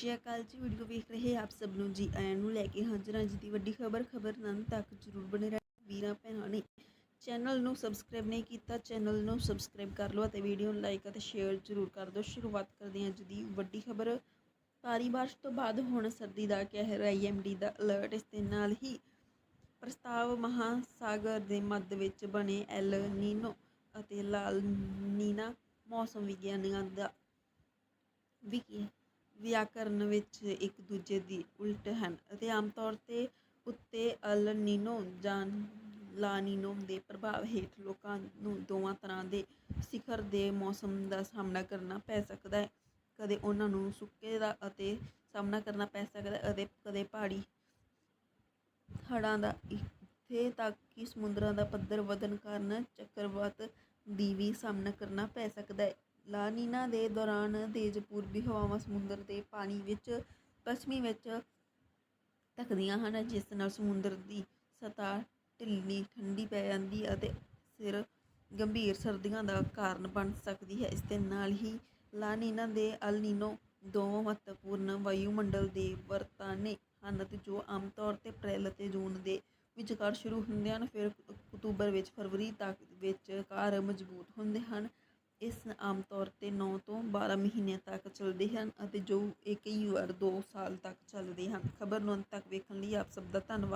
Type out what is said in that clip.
ਸ਼੍ਰੀ ਅਕਾਲ ਜੀ, ਵੀਡੀਓ ਵੇਖ ਰਹੇ ਆਪ ਸਭ ਨੂੰ ਜੀ, ਆਇਆਂ ਨੂੰ ਲੈ ਕੇ ਹਾਜ਼ਰ ਹਾਂ ਅੱਜ ਦੀ ਵੱਡੀ ਖਬਰ ਖਬਰ ਨੰਨ ਤੱਕ ਜਰੂਰ ਬਣੇ ਰਹਿਣਾ ਵੀਰਾਂ, ਭੈਣਾਂ ਨੇ ਚੈਨਲ ਨੂੰ ਸਬਸਕ੍ਰਾਈਬ ਨਹੀਂ ਕੀਤਾ, ਚੈਨਲ ਨੂੰ ਸਬਸਕ੍ਰਾਈਬ ਕਰ ਲਓ ਅਤੇ ਵੀਡੀਓ ਨੂੰ ਲਾਈਕ ਅਤੇ ਸ਼ੇਅਰ ਜਰੂਰ ਕਰ ਦਿਓ। ਸ਼ੁਰੂਆਤ ਕਰਦੇ ਹਾਂ ਅੱਜ ਦੀ ਵੱਡੀ ਖਬਰ। ਭਾਰੀ ਬਾਰਿਸ਼ ਤੋਂ ਬਾਅਦ ਹੁਣ ਸਰਦੀ ਦਾ ਕਹਿਰ ਆਈਐਮਡੀ ਦਾ ਅਲਰਟ ਇਸ ਦੇ ਨਾਲ ਹੀ ਪ੍ਰਸਤਾਵ ਮਹਾਸਾਗਰ ਦੇ ਮੱਧ ਵਿੱਚ ਬਣੇ ਐਲ ਨੀਨੋ ਅਤੇ ਲਾਲ ਨੀਨਾ ਮੌਸਮ ਵਿਗਿਆਨੀਆਂ ਦਾ ਵੀ ਵਿਆਕਰਨ ਵਿੱਚ ਇੱਕ ਦੂਜੇ ਦੀ ਉਲਟ ਹਨ ਅਤੇ ਆਮ ਤੌਰ ਤੇ ਉੱਤੇ ਅਲ ਨੀਨੋ, ਜਾਂ ਲਾ ਨੀਨੋ ਦੇ ਪ੍ਰਭਾਵ ਹੇਠ ਲੋਕਾਂ ਨੂੰ ਦੋਵਾਂ ਤਰ੍ਹਾਂ ਦੇ ਸਿਖਰ ਦੇ ਮੌਸਮ ਦਾ ਸਾਹਮਣਾ ਕਰਨਾ ਪੈ ਸਕਦਾ ਹੈ। ਕਦੇ ਉਹਨਾਂ ਨੂੰ ਸੁੱਕੇ ਦਾ ਅਤੇ ਸਾਹਮਣਾ ਕਰਨਾ ਪੈ ਸਕਦਾ ਹੈ ਅਤੇ ਕਦੇ ਪਹਾੜੀ ਹੜ੍ਹਾਂ ਦਾ। ਇੱਥੇ ਤੱਕ ਕਿ ਸਮੁੰਦਰਾਂ ਦਾ ਪੱਧਰ ਵਧਣ ਕਾਰਨ ਚੱਕਰਵਾਤ ਦੀ ਵੀ ਸਾਹਮਣਾ ਕਰਨਾ ਪੈ ਸਕਦਾ ਹੈ। ਲਾ ਨੀਨਾ ਦੇ ਦੌਰਾਨ ਤੇਜ਼ ਪੂਰਬੀ ਹਵਾਵਾਂ ਸਮੁੰਦਰ ਦੇ ਪਾਣੀ ਵਿੱਚ, ਪੱਛਮੀ ਵਿੱਚ ਧੱਕਦੀਆਂ ਹਨ, ਜਿਸ ਨਾਲ ਸਮੁੰਦਰ ਦੀ ਸਤਹ ਢਿੱਲੀ, ਠੰਡੀ ਪੈ ਜਾਂਦੀ ਅਤੇ ਸਿਰ ਗੰਭੀਰ ਸਰਦੀਆਂ ਦਾ ਕਾਰਨ ਬਣ ਸਕਦੀ ਹੈ। ਇਸ ਦੇ ਨਾਲ ਹੀ ਲਾ ਨੀਨਾ ਦੇ ਅਲ ਨੀਨੋ ਦੋ ਮਹੱਤਵਪੂਰਨ ਵਾਯੂਮੰਡਲ ਦੇ ਵਰਤਾਨੇ ਹਨ ਅਤੇ ਜੋ ਆਮ ਤੌਰ ਤੇ ਅਪ੍ਰੈਲ ਅਤੇ ਜੂਨ ਦੇ ਵਿਚਕਾਰ ਸ਼ੁਰੂ ਹੁੰਦੇ ਹਨ, ਫਿਰ ਅਕਤੂਬਰ ਵਿੱਚ ਫਰਵਰੀ ਤੱਕ ਵਿੱਚ ਕਾਰ ਮਜ਼ਬੂਤ ਹੁੰਦੇ ਹਨ। ਇਸ ਆਮ ਤੌਰ ਤੇ 9 ਤੋਂ 12 ਮਹੀਨਿਆਂ ਤੱਕ ਚੱਲਦੇ ਹਨ ਅਤੇ ਜੋ ਇਹ ਕਈ ਵਾਰ ਦੋ ਸਾਲ ਤੱਕ ਚੱਲਦੇ ਹਨ। ਖਬਰ ਨੂੰ ਅੰਤ ਤੱਕ ਵੇਖਣ ਲਈ ਆਪ ਸਭ ਦਾ ਧੰਨਵਾਦ।